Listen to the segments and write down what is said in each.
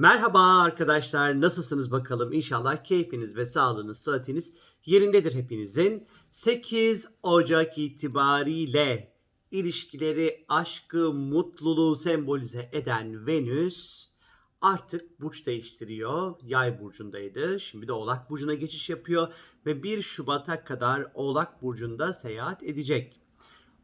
Merhaba arkadaşlar, nasılsınız bakalım? İnşallah keyfiniz ve sağlığınız, sıhhatiniz yerindedir hepinizin. 8 Ocak itibariyle ilişkileri, aşkı, mutluluğu sembolize eden Venüs artık burç değiştiriyor. Yay burcundaydı. Şimdi de Oğlak burcuna geçiş yapıyor ve 1 Şubat'a kadar Oğlak burcunda seyahat edecek.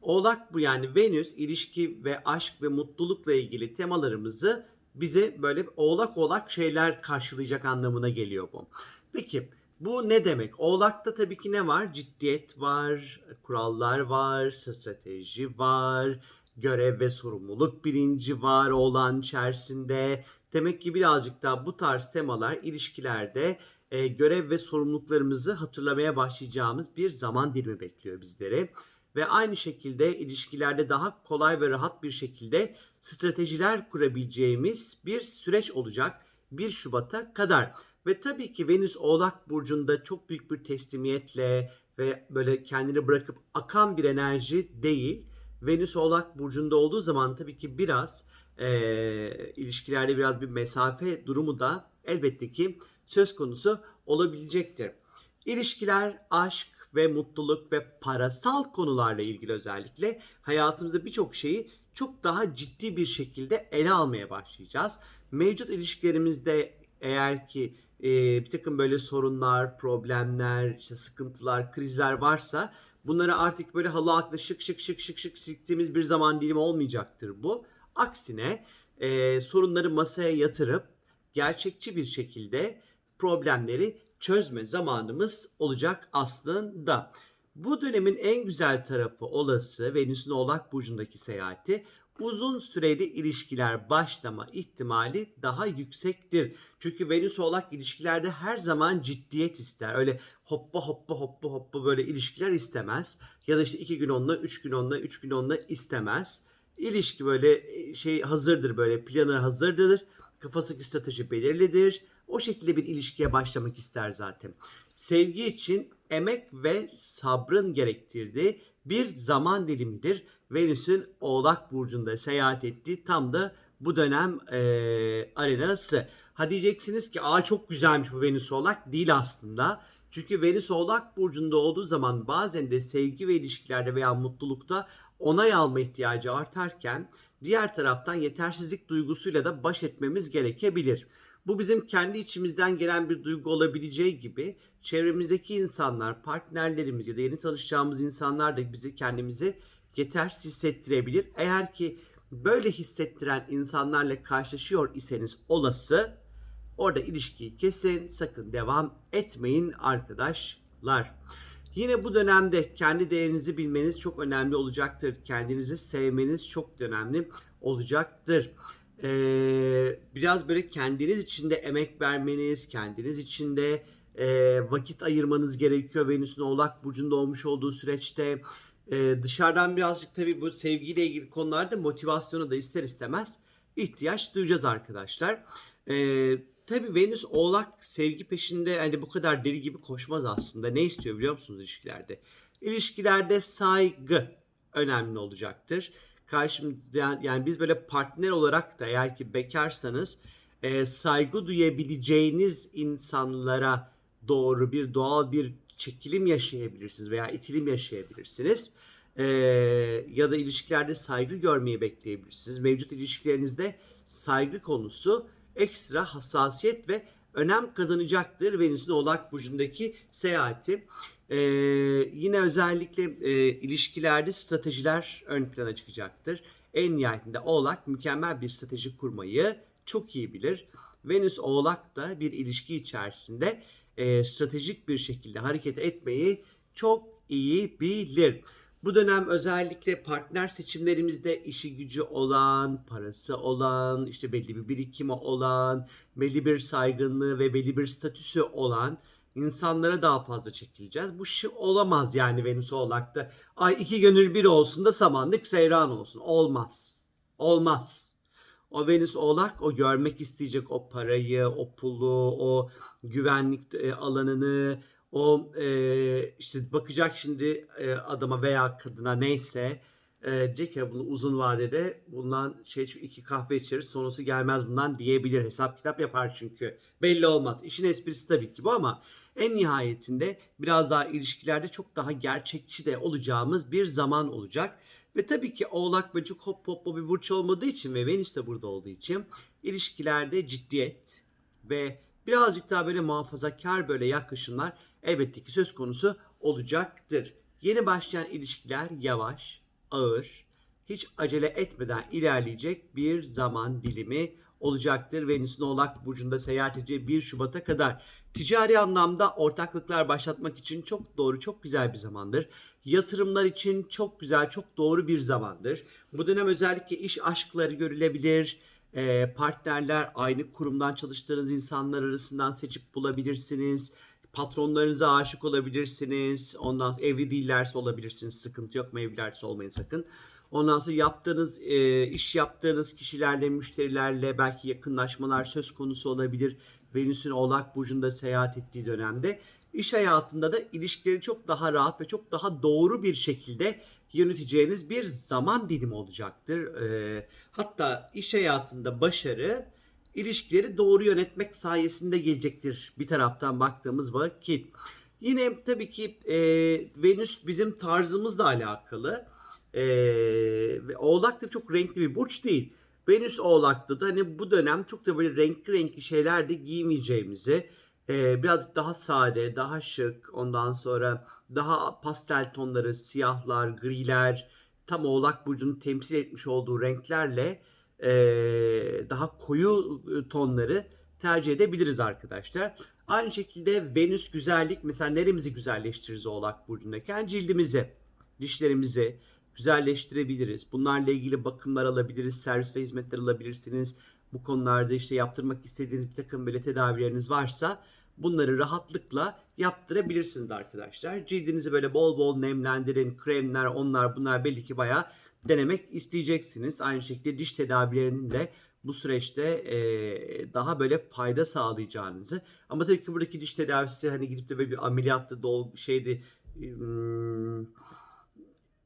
Oğlak bu yani Venüs ilişki ve aşk ve mutlulukla ilgili temalarımızı bize böyle oğlak oğlak şeyler karşılayacak anlamına geliyor bu. Peki bu ne demek? Oğlakta tabii ki ne var? Ciddiyet var, kurallar var, strateji var, görev ve sorumluluk bilinci var oğlan içerisinde. Demek ki birazcık daha bu tarz temalar ilişkilerde e, görev ve sorumluluklarımızı hatırlamaya başlayacağımız bir zaman dilimi bekliyor bizleri. Ve aynı şekilde ilişkilerde daha kolay ve rahat bir şekilde stratejiler kurabileceğimiz bir süreç olacak 1 Şubat'a kadar. Ve tabii ki Venüs Oğlak Burcu'nda çok büyük bir teslimiyetle ve böyle kendini bırakıp akan bir enerji değil. Venüs Oğlak Burcu'nda olduğu zaman tabii ki biraz eee, ilişkilerde biraz bir mesafe durumu da elbette ki söz konusu olabilecektir. İlişkiler, aşk ve mutluluk ve parasal konularla ilgili özellikle hayatımızda birçok şeyi çok daha ciddi bir şekilde ele almaya başlayacağız. Mevcut ilişkilerimizde eğer ki e, bir takım böyle sorunlar, problemler, işte sıkıntılar, krizler varsa bunları artık böyle halı altında şık şık şık şık şık siktiğimiz bir zaman dilimi olmayacaktır bu. Aksine e, sorunları masaya yatırıp gerçekçi bir şekilde problemleri çözme zamanımız olacak aslında. Bu dönemin en güzel tarafı olası Venüs'ün Oğlak Burcu'ndaki seyahati uzun süreli ilişkiler başlama ihtimali daha yüksektir. Çünkü Venüs Oğlak ilişkilerde her zaman ciddiyet ister. Öyle hoppa hoppa hoppa hoppa böyle ilişkiler istemez. Ya da işte iki gün onunla, üç gün onunla, üç gün onunla istemez. İlişki böyle e, şey hazırdır böyle planı hazırdır. Kafasındaki strateji belirlidir. O şekilde bir ilişkiye başlamak ister zaten. Sevgi için emek ve sabrın gerektirdiği bir zaman dilimidir. Venüs'ün Oğlak Burcu'nda seyahat ettiği tam da bu dönem e, arenası. Ha diyeceksiniz ki aa çok güzelmiş bu Venüs Oğlak. Değil aslında. Çünkü Venüs Oğlak Burcu'nda olduğu zaman bazen de sevgi ve ilişkilerde veya mutlulukta onay alma ihtiyacı artarken diğer taraftan yetersizlik duygusuyla da baş etmemiz gerekebilir. Bu bizim kendi içimizden gelen bir duygu olabileceği gibi çevremizdeki insanlar, partnerlerimiz ya da yeni tanışacağımız insanlar da bizi kendimizi yetersiz hissettirebilir. Eğer ki böyle hissettiren insanlarla karşılaşıyor iseniz olası orada ilişkiyi kesin sakın devam etmeyin arkadaşlar. Yine bu dönemde kendi değerinizi bilmeniz çok önemli olacaktır. Kendinizi sevmeniz çok önemli olacaktır. Ee, biraz böyle kendiniz için de emek vermeniz, kendiniz için de e, vakit ayırmanız gerekiyor. Venüs'ün Oğlak Burcu'nda olmuş olduğu süreçte Ee, dışarıdan birazcık tabii bu sevgiyle ilgili konularda motivasyonu da ister istemez ihtiyaç duyacağız arkadaşlar. Ee, tabii Venüs Oğlak sevgi peşinde hani bu kadar deli gibi koşmaz aslında. Ne istiyor biliyor musunuz ilişkilerde? İlişkilerde saygı önemli olacaktır. Karşımızda yani biz böyle partner olarak da eğer ki bekarsanız e, saygı duyabileceğiniz insanlara doğru bir doğal bir çekilim yaşayabilirsiniz veya itilim yaşayabilirsiniz. E, ya da ilişkilerde saygı görmeyi bekleyebilirsiniz. Mevcut ilişkilerinizde saygı konusu ekstra hassasiyet ve önem kazanacaktır Venüs'ün Oğlak Burcu'ndaki seyahati. Ee, yine özellikle e, ilişkilerde stratejiler ön plana çıkacaktır. En nihayetinde Oğlak mükemmel bir strateji kurmayı çok iyi bilir. Venüs Oğlak da bir ilişki içerisinde e, stratejik bir şekilde hareket etmeyi çok iyi bilir. Bu dönem özellikle partner seçimlerimizde işi gücü olan, parası olan, işte belli bir birikimi olan, belli bir saygınlığı ve belli bir statüsü olan insanlara daha fazla çekileceğiz. Bu şey olamaz yani Venüs Oğlak'ta. Ay iki gönül bir olsun da samanlık seyran olsun. Olmaz. Olmaz. O Venüs Oğlak o görmek isteyecek o parayı, o pulu, o güvenlik e, alanını, o e, işte bakacak şimdi e, adama veya kadına neyse e, diyecek ya bunu uzun vadede bundan şey iki kahve içeriz sonrası gelmez bundan diyebilir. Hesap kitap yapar çünkü. Belli olmaz. İşin esprisi tabii ki bu ama en nihayetinde biraz daha ilişkilerde çok daha gerçekçi de olacağımız bir zaman olacak. Ve tabii ki Oğlak Burcu hop hop bir burç olmadığı için ve Venüs de burada olduğu için ilişkilerde ciddiyet ve birazcık daha böyle muhafazakar böyle yaklaşımlar elbette ki söz konusu olacaktır. Yeni başlayan ilişkiler yavaş, ağır, hiç acele etmeden ilerleyecek bir zaman dilimi olacaktır. Venüs'ün Oğlak Burcu'nda seyahat edeceği 1 Şubat'a kadar ticari anlamda ortaklıklar başlatmak için çok doğru, çok güzel bir zamandır. Yatırımlar için çok güzel, çok doğru bir zamandır. Bu dönem özellikle iş aşkları görülebilir. Ee, partnerler aynı kurumdan çalıştığınız insanlar arasından seçip bulabilirsiniz. Patronlarınıza aşık olabilirsiniz. Ondan sonra evli değillerse olabilirsiniz. Sıkıntı yok. Evlilerse olmayın sakın. Ondan sonra yaptığınız e, iş yaptığınız kişilerle, müşterilerle belki yakınlaşmalar söz konusu olabilir. Venüs'ün Oğlak burcunda seyahat ettiği dönemde iş hayatında da ilişkileri çok daha rahat ve çok daha doğru bir şekilde yöneteceğiniz bir zaman dilimi olacaktır. E, hatta iş hayatında başarı ilişkileri doğru yönetmek sayesinde gelecektir bir taraftan baktığımız vakit. Yine tabii ki e, Venüs bizim tarzımızla alakalı. E, Oğlak da çok renkli bir burç değil. Venüs Oğlak'ta da hani bu dönem çok da böyle renkli renkli şeyler de giymeyeceğimizi, e, birazcık daha sade, daha şık, ondan sonra daha pastel tonları, siyahlar, griler, tam Oğlak Burcu'nun temsil etmiş olduğu renklerle daha koyu e, tonları tercih edebiliriz arkadaşlar. Aynı şekilde Venüs güzellik mesela neremizi güzelleştiririz Oğlak Burcu'ndayken cildimizi, dişlerimizi güzelleştirebiliriz. Bunlarla ilgili bakımlar alabiliriz, servis ve hizmetler alabilirsiniz. Bu konularda işte yaptırmak istediğiniz bir takım böyle tedavileriniz varsa bunları rahatlıkla yaptırabilirsiniz arkadaşlar. Cildinizi böyle bol bol nemlendirin, kremler, onlar bunlar belli ki bayağı denemek isteyeceksiniz. Aynı şekilde diş tedavilerinin de bu süreçte e, daha böyle fayda sağlayacağınızı ama tabii ki buradaki diş tedavisi hani gidip de böyle bir ameliyattı, dol şeydi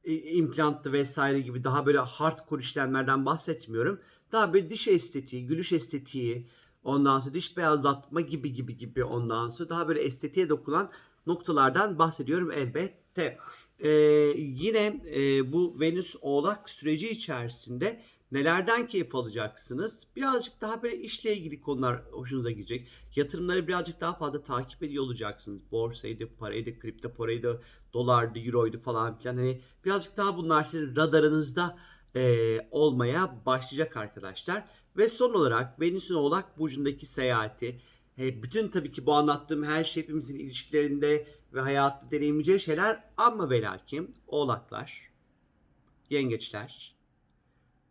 implanttı vesaire gibi daha böyle hardcore işlemlerden bahsetmiyorum. Daha böyle diş estetiği, gülüş estetiği, ondan sonra diş beyazlatma gibi gibi gibi ondan sonra daha böyle estetiğe dokunan noktalardan bahsediyorum elbette. Ee, yine e, bu Venüs Oğlak süreci içerisinde nelerden keyif alacaksınız? Birazcık daha böyle işle ilgili konular hoşunuza gidecek. Yatırımları birazcık daha fazla takip ediyor olacaksınız. Borsaydı, paraydı, kripto paraydı, dolardı, euroydu falan filan. Hani birazcık daha bunlar sizin radarınızda e, olmaya başlayacak arkadaşlar. Ve son olarak Venüs'ün Oğlak Burcu'ndaki seyahati, e, bütün tabii ki bu anlattığım her şey hepimizin ilişkilerinde ve hayatta deneyimleyeceği şeyler ama ve lakin oğlaklar, yengeçler,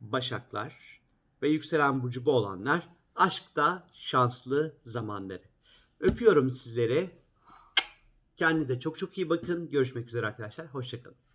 başaklar ve yükselen burcu bu olanlar aşkta şanslı zamanları. Öpüyorum sizleri. Kendinize çok çok iyi bakın. Görüşmek üzere arkadaşlar. Hoşçakalın.